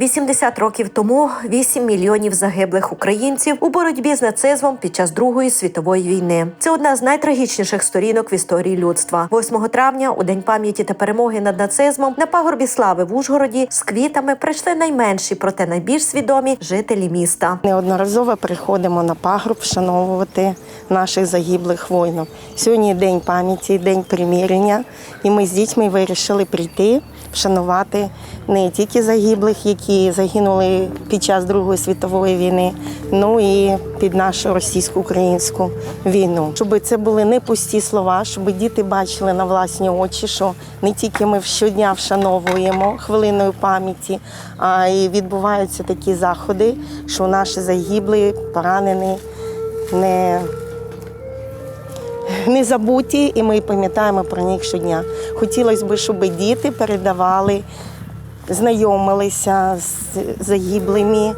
80 років тому 8 мільйонів загиблих українців у боротьбі з нацизмом під час Другої світової війни. Це одна з найтрагічніших сторінок в історії людства. 8 травня, у день пам'яті та перемоги над нацизмом, на пагорбі слави в Ужгороді з квітами прийшли найменші, проте найбільш свідомі жителі міста. Неодноразово приходимо на пагорб вшановувати наших загиблих воїнів. Сьогодні день пам'яті, день примирення, і ми з дітьми вирішили прийти, вшанувати не тільки загиблих, які загинули під час Другої світової війни, ну і під нашу російсько-українську війну. Щоб це були не пусті слова, щоб діти бачили на власні очі, що не тільки ми щодня вшановуємо хвилиною пам'яті, а й відбуваються такі заходи, що наші загиблі, поранені не, не забуті, і ми пам'ятаємо про них щодня. Хотілося б, щоб діти передавали, знайомилися з загиблими.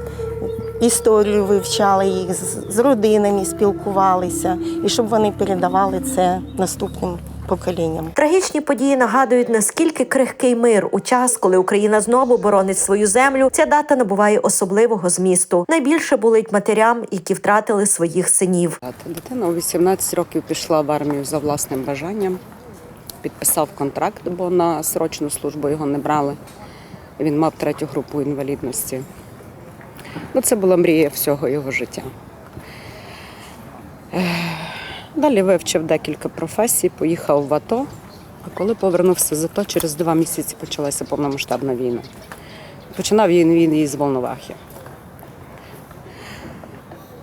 Історію вивчали їх з родинами, спілкувалися, і щоб вони передавали це наступним поколінням. Трагічні події нагадують, наскільки крихкий мир у час, коли Україна знову боронить свою землю. Ця дата набуває особливого змісту. Найбільше болить матерям, які втратили своїх синів. Дитина у 18 років пішла в армію за власним бажанням, підписав контракт, бо на срочну службу його не брали. Він мав третю групу інвалідності. Ну, це була мрія всього його життя. Далі вивчив декілька професій, поїхав в АТО. А коли повернувся з АТО, через два місяці почалася повномасштабна війна. Починав він він із Волновахи.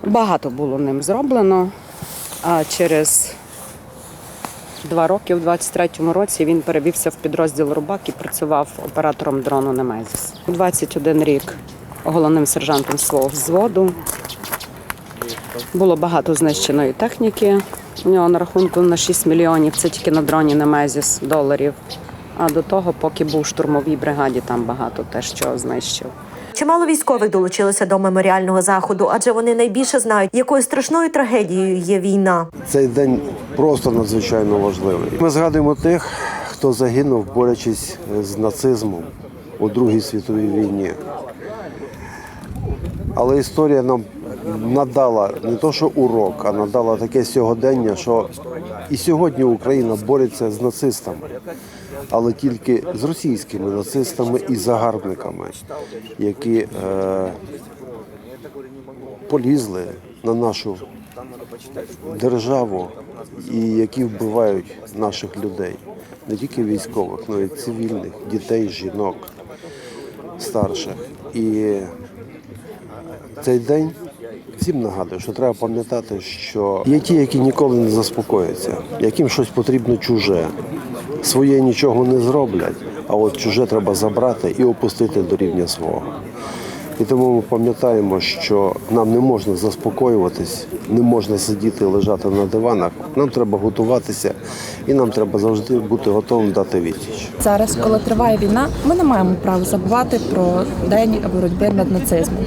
Багато було ним зроблено, а через два роки, в 23-му році, він перевівся в підрозділ Рубак і працював оператором дрону Немезіс. У 21 рік головним сержантом свого взводу. Було багато знищеної техніки. У нього на рахунку на 6 мільйонів, це тільки на дроні Немезіс доларів. А до того, поки був в штурмовій бригаді, там багато те, що знищив. Чимало військових долучилося до меморіального заходу, адже вони найбільше знають, якою страшною трагедією є війна. Цей день просто надзвичайно важливий. Ми згадуємо тих, хто загинув, борючись з нацизмом у Другій світовій війні. Але історія нам надала не то, що урок, а надала таке сьогодення, що і сьогодні Україна бореться з нацистами, але тільки з російськими нацистами і загарбниками, які е, полізли на нашу державу і які вбивають наших людей, не тільки військових, але й цивільних, дітей, жінок, старших. І цей день всім нагадую, що треба пам'ятати, що є ті, які ніколи не заспокояться, яким щось потрібно чуже. Своє нічого не зроблять, а от чуже треба забрати і опустити до рівня свого. І тому ми пам'ятаємо, що нам не можна заспокоюватись, не можна сидіти і лежати на диванах. Нам треба готуватися, і нам треба завжди бути готовим дати відсіч. Зараз, коли триває війна, ми не маємо права забувати про день боротьби над нацизмом.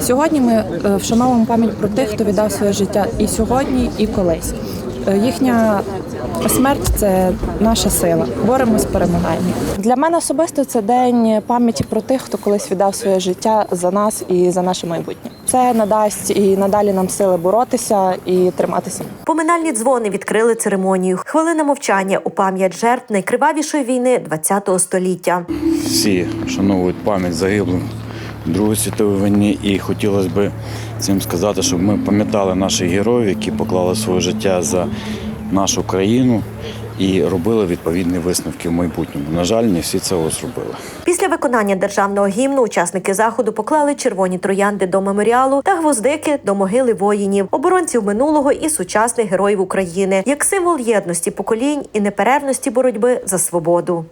Сьогодні ми е, вшановуємо пам'ять про тих, хто віддав своє життя і сьогодні, і колись. Е, Їхня смерть це наша сила. Боремось, перемагаємо. Для мене особисто це день пам'яті про тих, хто колись віддав своє життя за нас і за наше майбутнє. Це надасть і надалі нам сили боротися і триматися. Поминальні дзвони відкрили церемонію. Хвилина мовчання у пам'ять жертв найкривавішої війни ХХ століття. всі вшановують пам'ять загиблих в Другій світовій війні. І хотілося б цим сказати, щоб ми пам'ятали наших героїв, які поклали своє життя за нашу країну і робили відповідні висновки в майбутньому. На жаль, не всі цього зробили. Після виконання державного гімну учасники заходу поклали червоні троянди до меморіалу та гвоздики до могили воїнів, оборонців минулого і сучасних героїв України як символ єдності поколінь і неперервності боротьби за свободу.